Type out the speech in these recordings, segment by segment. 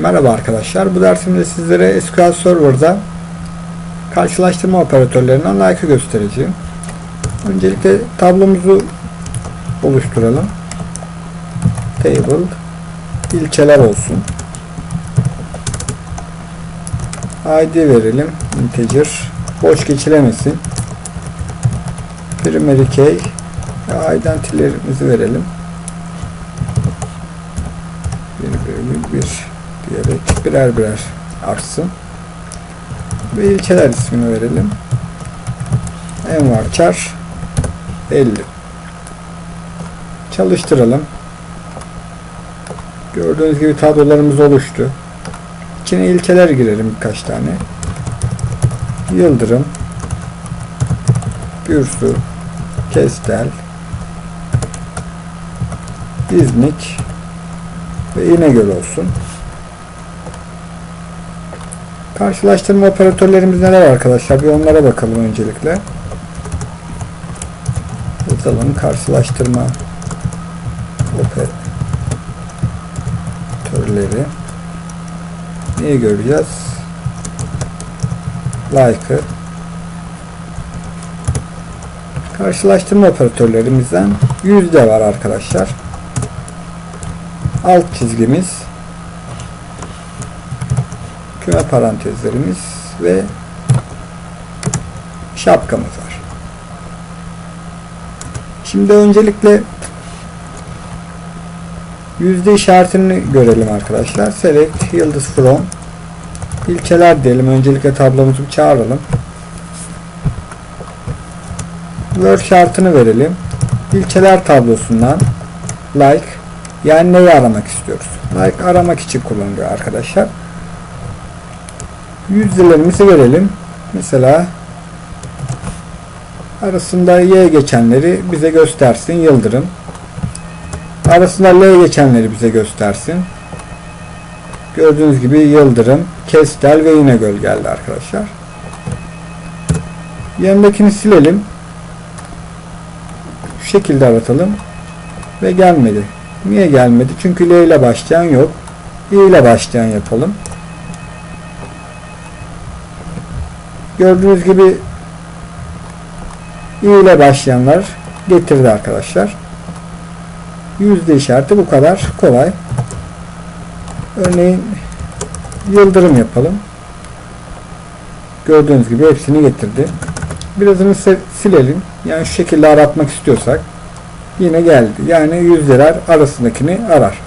Merhaba arkadaşlar. Bu dersimde sizlere SQL Server'da karşılaştırma operatörlerinden like'ı göstereceğim. Öncelikle tablomuzu oluşturalım. Table ilçeler olsun. ID verelim. Integer. Boş geçilemesin. Primary key identity'lerimizi verelim. 1 bölü 1 diyerek birer birer artsın. Ve ilçeler ismini verelim. Envarchar 50 Çalıştıralım. Gördüğünüz gibi tablolarımız oluştu. İçine ilçeler girelim birkaç tane. Yıldırım Gürsu Kestel İznik ve İnegöl olsun. Karşılaştırma operatörlerimiz neler arkadaşlar? Bir onlara bakalım öncelikle. Yazalım karşılaştırma operatörleri. Neyi göreceğiz? Like'ı. Karşılaştırma operatörlerimizden yüzde var arkadaşlar. Alt çizgimiz küme parantezlerimiz ve şapkamız var. Şimdi öncelikle yüzde işaretini görelim arkadaşlar. Select yıldız from ilçeler diyelim. Öncelikle tablomuzu çağıralım. Word şartını verelim. İlçeler tablosundan like yani neyi aramak istiyoruz? Like aramak için kullanılıyor arkadaşlar. Yüzdelerimizi verelim. Mesela arasında Y geçenleri bize göstersin. Yıldırım. Arasında L geçenleri bize göstersin. Gördüğünüz gibi Yıldırım, Kestel ve İnegöl geldi arkadaşlar. Yanındakini silelim. Şu şekilde aratalım. Ve gelmedi. Niye gelmedi? Çünkü L ile başlayan yok. İ ile başlayan yapalım. Gördüğünüz gibi İ ile başlayanlar getirdi arkadaşlar. Yüzde işareti bu kadar kolay. Örneğin yıldırım yapalım. Gördüğünüz gibi hepsini getirdi. Birazını silelim. Yani şu şekilde aratmak istiyorsak yine geldi. Yani yüzdeler arasındakini arar.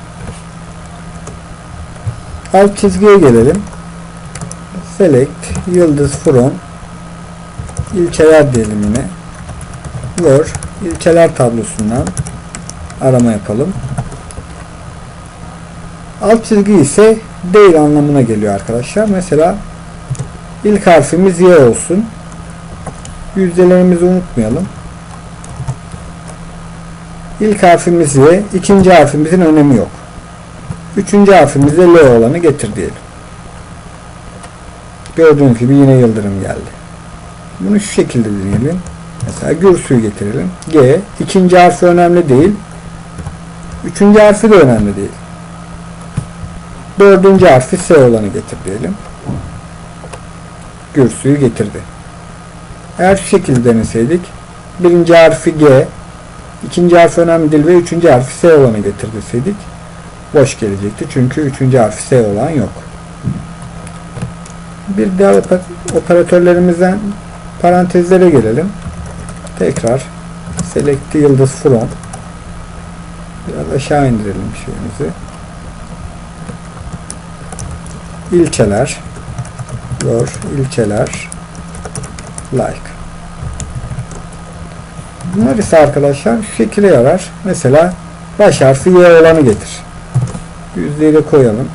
Alt çizgiye gelelim. Select yıldız from ilçeler diyelim yine. Word ilçeler tablosundan arama yapalım. Alt çizgi ise değil anlamına geliyor arkadaşlar. Mesela ilk harfimiz Y olsun. Yüzdelerimizi unutmayalım. İlk harfimiz Y, ikinci harfimizin önemi yok. Üçüncü harfimizde L olanı getir diyelim. Gördüğünüz gibi yine yıldırım geldi. Bunu şu şekilde deneyelim. Mesela Gürsü'yü getirelim. G. ikinci harfi önemli değil. Üçüncü harfi de önemli değil. Dördüncü harfi S olanı getir diyelim. Gürsü'yü getirdi. Eğer şu şekilde deneseydik birinci harfi G, ikinci harfi önemli değil ve üçüncü harfi S olanı getir deseydik boş gelecekti. Çünkü üçüncü harfi S olan yok. Bir diğer operatörlerimizden parantezlere gelelim. Tekrar select yıldız from biraz aşağı indirelim şeyimizi. İlçeler your ilçeler like Bunlar ise arkadaşlar şu şekilde yarar. Mesela baş harfi Y olanı getir. Yüzdeyi de koyalım.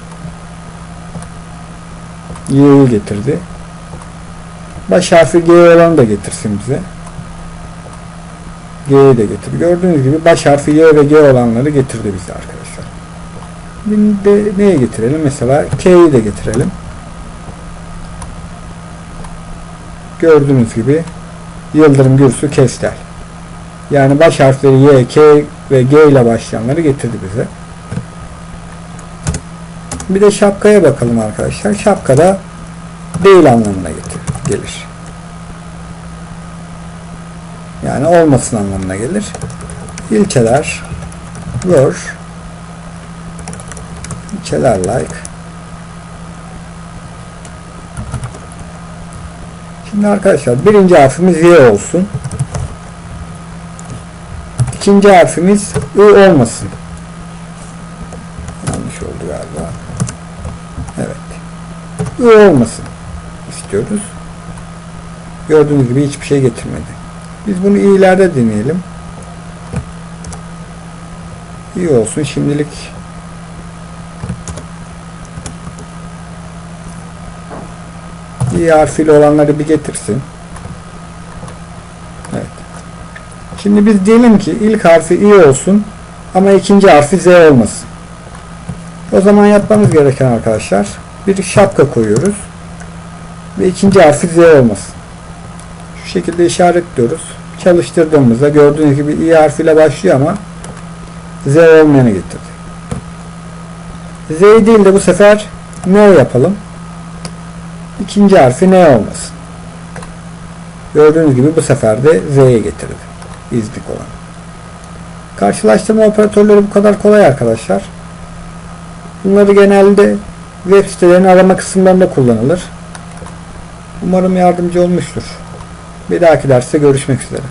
Y'yi getirdi. Baş harfi G olanı da getirsin bize. G'yi de getir. Gördüğünüz gibi baş harfi Y ve G olanları getirdi bize arkadaşlar. Bir de neye getirelim? Mesela K'yi de getirelim. Gördüğünüz gibi Yıldırım Gürsu Kestel. Yani baş harfleri Y, K ve G ile başlayanları getirdi bize. Bir de şapkaya bakalım arkadaşlar. Şapkada değil anlamına gelir. Yani olmasın anlamına gelir. İlçeler were ilçeler like Şimdi arkadaşlar birinci harfimiz Y olsun. İkinci harfimiz I olmasın. I olmasın istiyoruz. Gördüğünüz gibi hiçbir şey getirmedi. Biz bunu i'lerde deneyelim. İyi olsun şimdilik. İ harfiyle olanları bir getirsin. Evet. Şimdi biz diyelim ki ilk harfi i olsun ama ikinci harfi z olmasın. O zaman yapmamız gereken arkadaşlar bir şapka koyuyoruz ve ikinci harfi z olmasın. Şu şekilde işaretliyoruz. Çalıştırdığımızda gördüğünüz gibi i harfiyle başlıyor ama z olmayanı getirdi. Z değil de bu sefer n yapalım. İkinci harfi n olmasın. Gördüğünüz gibi bu sefer de z'ye getirdi. İznik olan. Karşılaştırma operatörleri bu kadar kolay arkadaşlar. Bunları genelde web sitelerinin arama kısımlarında kullanılır. Umarım yardımcı olmuştur. Bir dahaki derste görüşmek üzere.